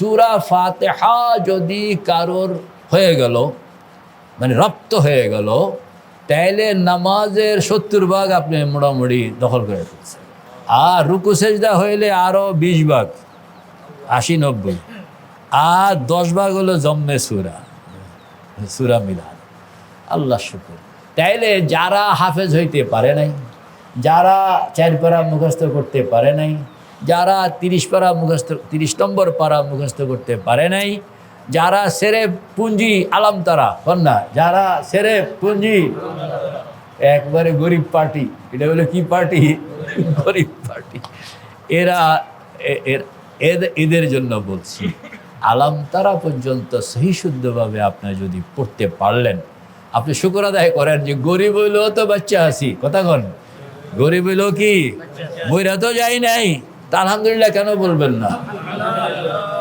সুরা ফাতেহা যদি কারোর হয়ে গেল মানে রপ্ত হয়ে গেল, তাইলে নামাজের সত্তর ভাগ আপনি মোটামুটি দখল করে ফেলছেন। আর রুকু সেজদা হইলে আরও বিশ ভাগ, আশি, নব্বই। আর দশ ভাগ হলো জম্মে সুরা সুরা মিলান। আল্লাহ শুকুর। তাইলে যারা হাফেজ হইতে পারে নাই, যারা চার পারা মুখস্থ করতে পারে নাই যারা তিরিশ পারা মুখস্থ, তিরিশ নম্বর পারা মুখস্থ করতে পারে নাই, যারা সেরে পুঞ্জি আলাম তারা কন্যা যারা সেরে পুঞ্জি, একবারে গরিব পার্টি, এটা হলো কি পার্টি? গরিব পার্টি। এরা এদের জন্য বলছি, আলাম তারা পর্যন্ত সহি শুদ্ধভাবে আপনি যদি পড়তে পারলেন, আপনি শুক্র আদায় করেন যে গরিব হইলেও তো বাচ্চা আছি, কথা কন। গরিব হইলেও কি? বইরা তো যাই নাই। আলহামদুলিল্লাহ কেন বলবেন না?